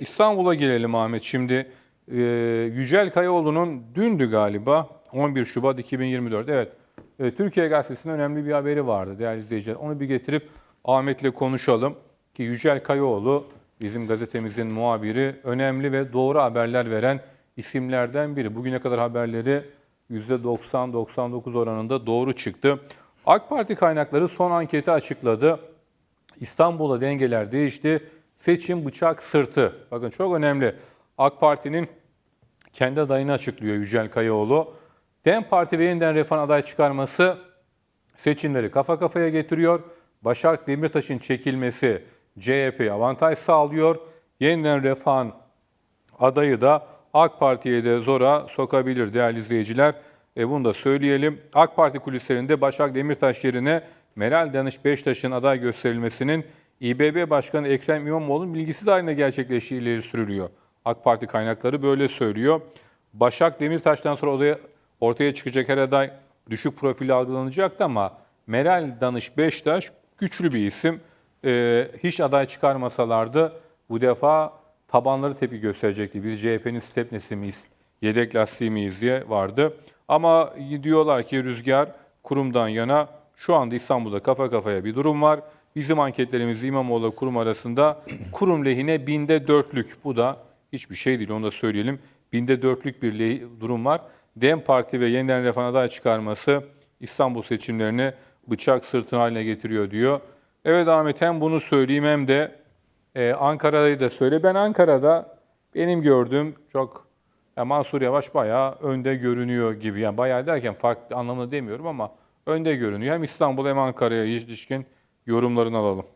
İstanbul'a gelelim Ahmet. Şimdi e, Yücel Kayaoğlu'nun dündü galiba 11 Şubat 2024. Evet. E, Türkiye Gazetesi'nin önemli bir haberi vardı değerli izleyiciler. Onu bir getirip Ahmet'le konuşalım. Ki Yücel Kayaoğlu bizim gazetemizin muhabiri önemli ve doğru haberler veren isimlerden biri. Bugüne kadar haberleri %90-99 oranında doğru çıktı. AK Parti kaynakları son anketi açıkladı. İstanbul'da dengeler değişti. Seçim bıçak sırtı. Bakın çok önemli. AK Parti'nin kendi adayını açıklıyor Yücel Kayaoğlu. DEM Parti ve yeniden Refah aday çıkarması seçimleri kafa kafaya getiriyor. Başak Demirtaş'ın çekilmesi CHP'ye avantaj sağlıyor. Yeniden Refah'ın adayı da AK Parti'ye de zora sokabilir değerli izleyiciler. E bunu da söyleyelim. AK Parti kulislerinde Başak Demirtaş yerine Meral Danış Beştaş'ın aday gösterilmesinin İBB Başkanı Ekrem İmamoğlu'nun bilgisi dahilinde gerçekleştiği ileri sürülüyor. AK Parti kaynakları böyle söylüyor. Başak Demirtaş'tan sonra odaya, ortaya çıkacak her aday düşük profili algılanacaktı ama Meral Danış Beştaş güçlü bir isim. Ee, hiç aday çıkarmasalardı bu defa tabanları tepki gösterecekti. Biz CHP'nin stepnesi miyiz, yedek lastiği miyiz diye vardı. Ama diyorlar ki rüzgar kurumdan yana şu anda İstanbul'da kafa kafaya bir durum var. Bizim anketlerimiz İmamoğlu kurum arasında kurum lehine binde dörtlük. Bu da hiçbir şey değil onu da söyleyelim. Binde dörtlük bir durum var. DEM Parti ve yeniden refah aday çıkarması İstanbul seçimlerini bıçak sırtına haline getiriyor diyor. Evet Ahmet hem bunu söyleyeyim hem de ee, Ankara'yı da söyle. Ben Ankara'da benim gördüğüm çok ya Mansur Yavaş bayağı önde görünüyor gibi. Yani bayağı derken farklı anlamda demiyorum ama önde görünüyor. Hem İstanbul hem Ankara'ya ilişkin yorumlarını alalım.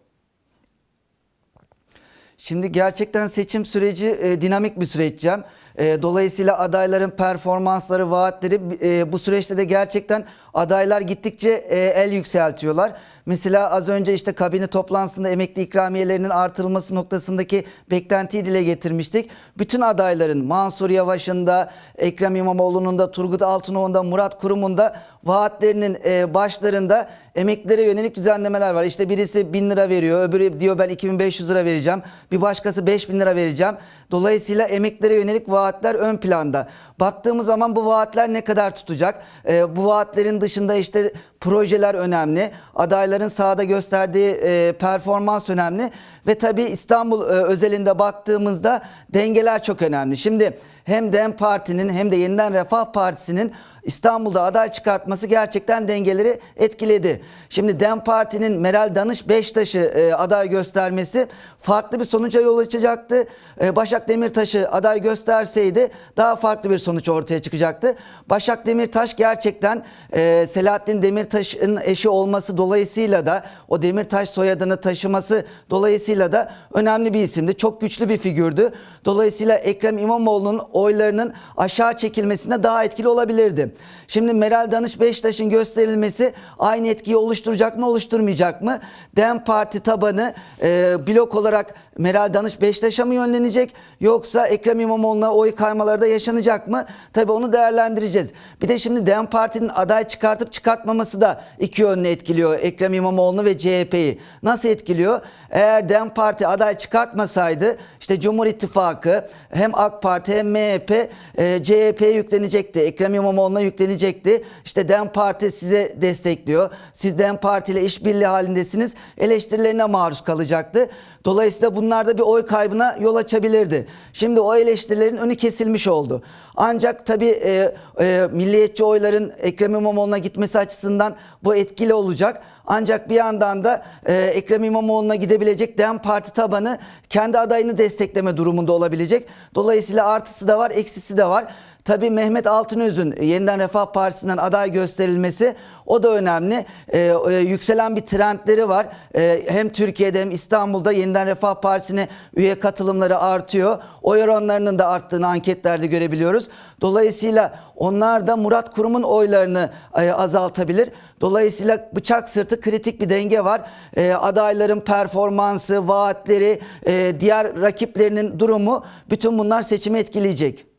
Şimdi gerçekten seçim süreci e, dinamik bir süreç Cem. E, dolayısıyla adayların performansları, vaatleri e, bu süreçte de gerçekten adaylar gittikçe e, el yükseltiyorlar. Mesela az önce işte kabine toplantısında emekli ikramiyelerinin artırılması noktasındaki beklentiyi dile getirmiştik. Bütün adayların Mansur Yavaş'ın da, Ekrem İmamoğlu'nun da, Turgut Altınoğlu'nun da, Murat Kurum'un da vaatlerinin e, başlarında emeklilere yönelik düzenlemeler var. İşte birisi 1000 lira veriyor, öbürü diyor ben 2500 lira vereceğim, bir başkası 5000 lira vereceğim. Dolayısıyla emeklilere yönelik vaatler ön planda. Baktığımız zaman bu vaatler ne kadar tutacak? Ee, bu vaatlerin dışında işte projeler önemli. Adayların sahada gösterdiği e, performans önemli. Ve tabii İstanbul e, özelinde baktığımızda dengeler çok önemli. Şimdi hem DEM Parti'nin hem de Yeniden Refah Partisi'nin İstanbul'da aday çıkartması gerçekten dengeleri etkiledi. Şimdi DEM Parti'nin Meral Danış Beştaş'ı e, aday göstermesi farklı bir sonuca yol açacaktı. E, Başak Demirtaş'ı aday gösterseydi daha farklı bir sonuç ortaya çıkacaktı. Başak Demirtaş gerçekten e, Selahattin Demirtaş'ın eşi olması dolayısıyla da o Demirtaş soyadını taşıması dolayısıyla da önemli bir isimdi. Çok güçlü bir figürdü. Dolayısıyla Ekrem İmamoğlu'nun oylarının aşağı çekilmesine daha etkili olabilirdi. Şimdi Meral Danış Beştaş'ın gösterilmesi aynı etkiyi oluşturacak mı oluşturmayacak mı? DEM Parti tabanı e, blok olarak Meral Danış Beştaş'a mı yönlenecek yoksa Ekrem İmamoğlu'na oy kaymaları da yaşanacak mı? Tabii onu değerlendireceğiz. Bir de şimdi DEM Parti'nin aday çıkartıp çıkartmaması da iki yönlü etkiliyor Ekrem İmamoğlu'nu ve CHP'yi. Nasıl etkiliyor? Eğer DEM Parti aday çıkartmasaydı işte Cumhur İttifakı hem AK Parti hem MHP e, CHP'ye yüklenecekti. Ekrem İmamoğlu'na yüklenecekti. İşte DEM Parti size destekliyor. Siz DEM Parti ile işbirliği halindesiniz. Eleştirilerine maruz kalacaktı. Dolayısıyla bunlar da bir oy kaybına yol açabilirdi. Şimdi o eleştirilerin önü kesilmiş oldu. Ancak tabii e, e, milliyetçi oyların Ekrem İmamoğlu'na gitmesi açısından bu etkili olacak. Ancak bir yandan da e, Ekrem İmamoğlu'na gidebilecek DEM Parti tabanı kendi adayını destekleme durumunda olabilecek. Dolayısıyla artısı da var, eksisi de var. Tabii Mehmet Altınöz'ün Yeniden Refah Partisi'nden aday gösterilmesi o da önemli. Ee, e, yükselen bir trendleri var. Ee, hem Türkiye'de hem İstanbul'da Yeniden Refah Partisi'ne üye katılımları artıyor. Oy oranlarının da arttığını anketlerde görebiliyoruz. Dolayısıyla onlar da Murat Kurum'un oylarını e, azaltabilir. Dolayısıyla bıçak sırtı kritik bir denge var. E, adayların performansı, vaatleri, e, diğer rakiplerinin durumu bütün bunlar seçimi etkileyecek.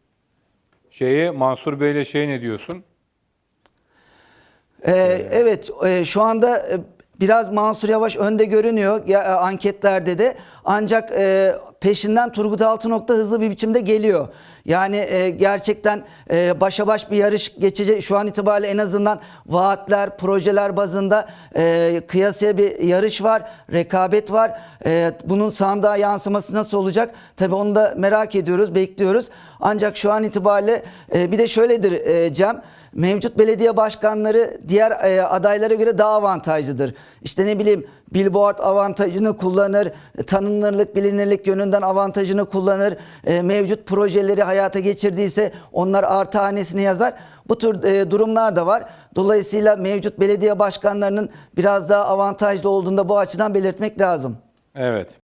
Şeye Mansur Bey'le şey ne diyorsun? Ee, evet e, şu anda e, biraz Mansur Yavaş önde görünüyor ya, e, anketlerde de. Ancak e, peşinden Turgut Altınok da hızlı bir biçimde geliyor. Yani e, gerçekten e, başa baş bir yarış geçecek. Şu an itibariyle en azından vaatler, projeler bazında e, kıyasıya bir yarış var, rekabet var. E, bunun sandığa yansıması nasıl olacak? Tabii onu da merak ediyoruz, bekliyoruz. Ancak şu an itibariyle e, bir de şöyledir e, Cem. Mevcut belediye başkanları diğer e, adaylara göre daha avantajlıdır. İşte ne bileyim billboard avantajını kullanır, e, tanınırlık, bilinirlik yönünden avantajını kullanır. E, mevcut projeleri hayata geçirdiyse onlar artı hanesini yazar. Bu tür e, durumlar da var. Dolayısıyla mevcut belediye başkanlarının biraz daha avantajlı olduğunu da bu açıdan belirtmek lazım. Evet.